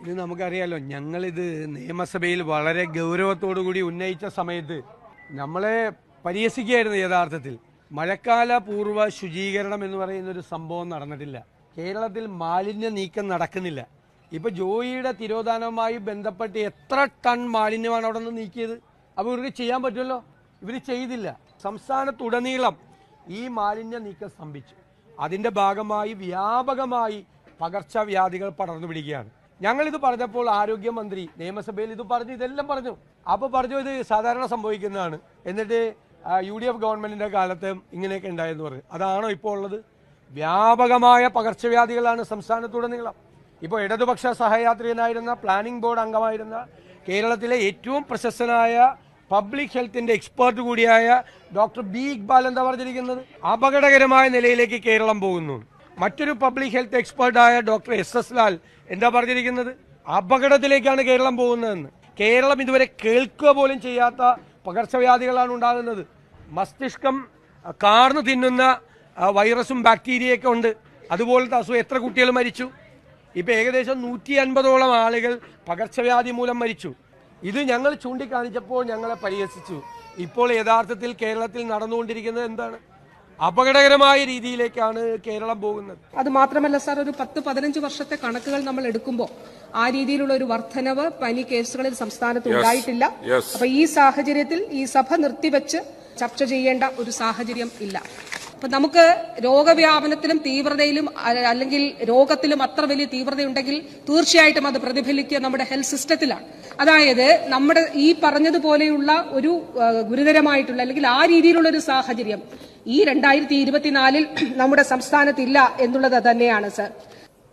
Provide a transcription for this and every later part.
ഇത് നമുക്കറിയാലോ ഞങ്ങളിത് നിയമസഭയിൽ വളരെ ഗൗരവത്തോടു കൂടി ഉന്നയിച്ച സമയത്ത് നമ്മളെ പരിഹസിക്കുകയായിരുന്നു യഥാർത്ഥത്തിൽ. മഴക്കാല പൂർവ ശുചീകരണം എന്ന് പറയുന്ന ഒരു സംഭവം നടന്നിട്ടില്ല. കേരളത്തിൽ മാലിന്യ നീക്കം നടക്കുന്നില്ല. ഇപ്പൊ ജോയിയുടെ തിരോധാനവുമായി ബന്ധപ്പെട്ട് എത്ര ടൺ മാലിന്യമാണ് അവിടെ നിന്ന് നീക്കിയത്? അപ്പോൾ ഇവർക്ക് ചെയ്യാൻ പറ്റുമല്ലോ? ഇവർ ചെയ്തില്ല. സംസ്ഥാനത്തുടനീളം ഈ മാലിന്യ നീക്കം സ്തംഭിച്ചു അതിന്റെ ഭാഗമായി വ്യാപകമായി പകർച്ചവ്യാധികൾ പടർന്നു പിടിക്കുകയാണ്. ഞങ്ങൾ ഇത് പറഞ്ഞപ്പോൾ ആരോഗ്യമന്ത്രി നിയമസഭയിൽ ഇത് പറഞ്ഞു ഇതെല്ലാം പറഞ്ഞു. അപ്പോൾ പറഞ്ഞു ഇത് സാധാരണ സംഭവിക്കുന്നതാണ്. എന്നിട്ട് യു ഡി എഫ് ഗവൺമെന്റിന്റെ കാലത്ത് ഇങ്ങനെയൊക്കെ ഉണ്ടായെന്ന് പറഞ്ഞു. അതാണോ ഇപ്പോൾ ഉള്ളത്? വ്യാപകമായ പകർച്ചവ്യാധികളാണ് സംസ്ഥാനത്തുടനീളം. ഇപ്പോൾ ഇടതുപക്ഷ സഹയാത്രികനായിരുന്ന പ്ലാനിംഗ് ബോർഡ് അംഗമായിരുന്ന കേരളത്തിലെ ഏറ്റവും പ്രശസ്തനായ പബ്ലിക് ഹെൽത്തിന്റെ എക്സ്പേർട്ട് കൂടിയായ ഡോക്ടർ ബി ഇക്ബാൽ എന്താ പറഞ്ഞിരിക്കുന്നത്? അപകടകരമായ നിലയിലേക്ക് കേരളം പോകുന്നു. മറ്റൊരു പബ്ലിക് ഹെൽത്ത് എക്സ്പേർട്ടായ ഡോക്ടർ എസ് എസ് ലാൽ എന്താ പറഞ്ഞിരിക്കുന്നത്? അപകടത്തിലേക്കാണ് കേരളം പോകുന്നതെന്ന്. കേരളം ഇതുവരെ കേൾക്കുക പോലും ചെയ്യാത്ത പകർച്ചവ്യാധികളാണ് ഉണ്ടാകുന്നത്. മസ്തിഷ്കം കാർന്നു തിന്നുന്ന വൈറസും ബാക്ടീരിയയൊക്കെ ഉണ്ട്. അതുപോലത്തെ അസുഖം എത്ര കുട്ടികൾ മരിച്ചു? ഇപ്പൊ ഏകദേശം നൂറ്റി അൻപതോളം ആളുകൾ പകർച്ചവ്യാധി മൂലം മരിച്ചു. ഇത് ഞങ്ങൾ ചൂണ്ടിക്കാണിച്ചപ്പോൾ ഞങ്ങളെ പരിഹസിച്ചു. ഇപ്പോൾ യഥാർത്ഥത്തിൽ കേരളത്തിൽ നടന്നുകൊണ്ടിരിക്കുന്നത് എന്താണ്? അപകടകരമായ രീതിയിലേക്കാണ് കേരളം പോകുന്നത്. അത് മാത്രമല്ല സാർ ഒരു പത്ത് പതിനഞ്ച് വർഷത്തെ കണക്കുകൾ നമ്മൾ എടുക്കുമ്പോൾ ആ രീതിയിലുള്ള ഒരു വർധനവ് പനി കേസുകളിൽ സംസ്ഥാനത്ത് ഉണ്ടായിട്ടില്ല. അപ്പൊ ഈ സാഹചര്യത്തിൽ ഈ സഭ നിർത്തിവെച്ച് ചർച്ച ചെയ്യേണ്ട ഒരു സാഹചര്യം ഇല്ല. അപ്പൊ നമുക്ക് രോഗവ്യാപനത്തിലും തീവ്രതയിലും അല്ലെങ്കിൽ രോഗത്തിലും അത്ര വലിയ തീവ്രതയുണ്ടെങ്കിൽ തീർച്ചയായിട്ടും അത് പ്രതിഫലിക്കുക നമ്മുടെ ഹെൽത്ത് സിസ്റ്റത്തിലാണ്. അതായത് നമ്മുടെ ഈ പറഞ്ഞതുപോലെയുള്ള ഒരു ഗുരുതരമായിട്ടുള്ള അല്ലെങ്കിൽ ആ രീതിയിലുള്ള ഒരു സാഹചര്യം ഈ രണ്ടായിരത്തി ഇരുപത്തിനാലിൽ നമ്മുടെ സംസ്ഥാനത്തില്ല എന്നുള്ളത് തന്നെയാണ് സർ.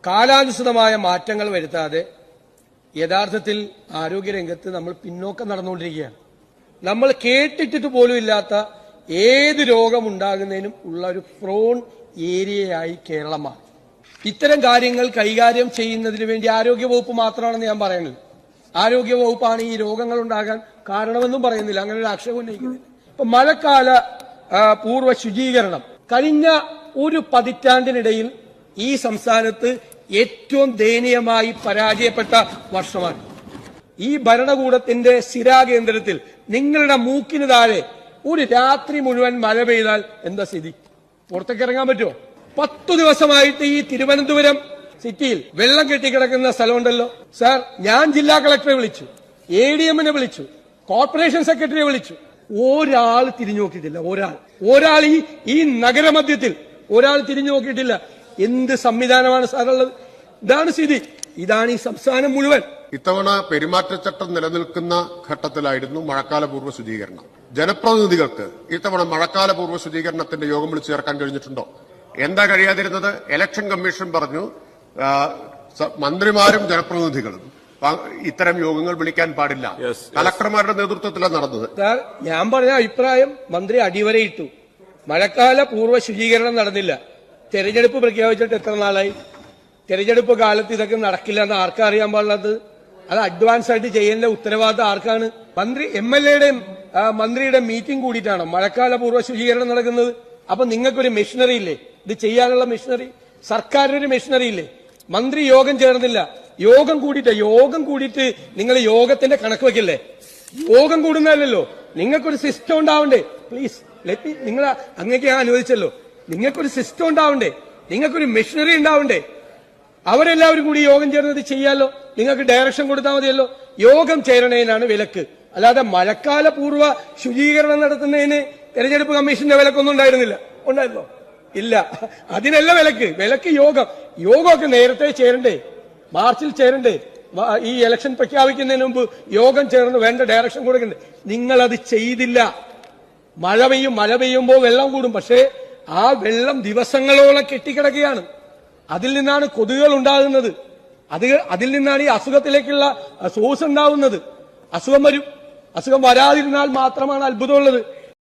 കാലാനുസൃതമായ മാറ്റങ്ങൾ വരുത്താതെ യഥാർത്ഥത്തിൽ ആരോഗ്യരംഗത്ത് നമ്മൾ പിന്നോക്കം നടന്നുകൊണ്ടിരിക്കുകയാണ്. നമ്മൾ കേട്ടിട്ടിട്ട് പോലും ഇല്ലാത്ത ഏത് രോഗമുണ്ടാകുന്നതിനും ഉള്ള ഒരു പ്രോൺ ഏരിയയായി കേരളമാണ്. ഇത്തരം കാര്യങ്ങൾ കൈകാര്യം ചെയ്യുന്നതിന് വേണ്ടി ആരോഗ്യവകുപ്പ് മാത്രമാണെന്ന് ഞാൻ പറയുന്നത്. ആരോഗ്യവകുപ്പാണ് ഈ രോഗങ്ങൾ ഉണ്ടാകാൻ കാരണമെന്നും പറയുന്നില്ല. അങ്ങനെ ഒരു ആക്ഷേപം ഉന്നയിക്കുന്നില്ല. ഇപ്പൊ മഴക്കാല പൂർവ ശുചീകരണം. കഴിഞ്ഞ ഒരു പതിറ്റാണ്ടിനിടയിൽ ഈ സംസ്ഥാനത്ത് ഏറ്റവും ദയനീയമായി പരാജയപ്പെട്ട വർഷമാണ്. ഈ ഭരണകൂടത്തിന്റെ സ്ഥിരാകേന്ദ്രത്തിൽ നിങ്ങളുടെ മൂക്കിന് താഴെ ഒരു രാത്രി മുഴുവൻ മഴ പെയ്താൽ എന്താ സ്ഥിതി? പുറത്തേക്ക് ഇറങ്ങാൻ പറ്റുമോ? പത്തു ദിവസമായിട്ട് ഈ തിരുവനന്തപുരം സിറ്റിയിൽ വെള്ളം കെട്ടിക്കിടക്കുന്ന സ്ഥലമുണ്ടല്ലോ. സാർ ഞാൻ ജില്ലാ കളക്ടറെ വിളിച്ചു എ ഡി എമ്മിനെ വിളിച്ചു കോർപ്പറേഷൻ സെക്രട്ടറിയെ വിളിച്ചു. ഒരാൾ തിരിഞ്ഞു നോക്കിയിട്ടില്ല ഒരാൾ. ഒരാൾ ഈ ഈ നഗരമധ്യത്തിൽ ഒരാൾ തിരിഞ്ഞു നോക്കിയിട്ടില്ല. എന്ത് സംവിധാനമാണ് സാറുള്ളത് ഇതാണ് സ്ഥിതി. ഇതാണ് ഈ സംസ്ഥാനം മുഴുവൻ. ഇത്തവണ പെരുമാറ്റച്ചട്ടം നിലനിൽക്കുന്ന ഘട്ടത്തിലായിരുന്നു മഴക്കാലപൂർവ ശുചീകരണം. ജനപ്രതിനിധികൾക്ക് ഇത്തവണ മഴക്കാല പൂർവ ശുചീകരണത്തിന്റെ യോഗം വിളിച്ചു ചേർക്കാൻ കഴിഞ്ഞിട്ടുണ്ടോ? എന്താ കഴിയാതിരുന്നത്? ഇലക്ഷൻ കമ്മീഷൻ പറഞ്ഞു മന്ത്രിമാരും ജനപ്രതിനിധികളും ഇത്തരം യോഗങ്ങൾ വിളിക്കാൻ പാടില്ല. കലക്ടർമാരുടെ നേതൃത്വത്തിലാണ് നടന്നത്. ഞാൻ പറഞ്ഞ അഭിപ്രായം മന്ത്രി അടിവരയിട്ടു മഴക്കാല പൂർവ ശുചീകരണം നടന്നില്ല. തെരഞ്ഞെടുപ്പ് പ്രഖ്യാപിച്ചിട്ട് എത്ര നാളായി? തെരഞ്ഞെടുപ്പ് കാലത്ത് ഇതൊക്കെ നടക്കില്ല എന്ന് ആർക്കറിയാൻ പാടുള്ളത് അത് അഡ്വാൻസ് ആയിട്ട് ചെയ്യേണ്ട ഉത്തരവാദിത്തം ആർക്കാണ്? മന്ത്രി എം എൽ എയുടെയും മന്ത്രിയുടെ മീറ്റിംഗ് കൂടിയിട്ടാണ് മഴക്കാല പൂർവ ശുചീകരണം നടക്കുന്നത്. അപ്പൊ നിങ്ങൾക്കൊരു മെഷീനറി ഇല്ലേ? ഇത് ചെയ്യാനുള്ള മെഷീനറി സർക്കാരിനൊരു മെഷീനറി ഇല്ലേ? മന്ത്രി യോഗം ചേർന്നില്ല. യോഗം കൂടിയിട്ട് യോഗം കൂടിയിട്ട് നിങ്ങൾ യോഗത്തിന്റെ കണക്ക് വെക്കില്ലേ? യോഗം കൂടുന്നതല്ലല്ലോ. നിങ്ങൾക്കൊരു സിസ്റ്റം ഉണ്ടാവണ്ടേ? പ്ലീസ് ലെറ്റ് നിങ്ങൾ അങ്ങേക്ക് ഞാൻ അനുവദിച്ചല്ലോ. നിങ്ങൾക്കൊരു സിസ്റ്റം ഉണ്ടാവണ്ടേ? നിങ്ങൾക്കൊരു മെഷീനറി ഉണ്ടാവണ്ടേ? അവരെല്ലാവരും കൂടി യോഗം ചേർന്നത് ചെയ്യാലോ? നിങ്ങൾക്ക് ഡയറക്ഷൻ കൊടുത്താൽ മതിയല്ലോ? യോഗം ചേരണേനാണ് വിലക്ക്. അല്ലാതെ മഴക്കാല പൂർവ ശുചീകരണം നടത്തുന്നതിന് തെരഞ്ഞെടുപ്പ് കമ്മീഷന്റെ വിലക്കൊന്നും ഉണ്ടായിരുന്നില്ല. ഉണ്ടായിരുന്നോ? ഇല്ല. അതിനല്ല വിലക്ക്. വിലക്ക് യോഗം. യോഗമൊക്കെ നേരത്തെ ചേരണ്ടേ? മാർച്ചിൽ ചേരണ്ടേ? ഈ ഇലക്ഷൻ പ്രഖ്യാപിക്കുന്നതിന് മുമ്പ് യോഗം ചേർന്ന് വേണ്ട ഡയറക്ഷൻ കൊടുക്കണ്ടേ? നിങ്ങൾ അത് ചെയ്തില്ല. മഴ പെയ്യും മഴ പെയ്യുമ്പോൾ വെള്ളം കൂടും. പക്ഷേ ആ വെള്ളം ദിവസങ്ങളോളം കെട്ടിക്കിടക്കുകയാണ്. അതിൽ നിന്നാണ് കൊതുകുകൾ ഉണ്ടാകുന്നത്. അത് അതിൽ നിന്നാണ് ഈ അസുഖത്തിലേക്കുള്ള സോഴ്സ് ഉണ്ടാവുന്നത്. അസുഖം വരും. അസുഖം വരാതിരുന്നാൽ മാത്രമാണ് അത്ഭുതമുള്ളത്.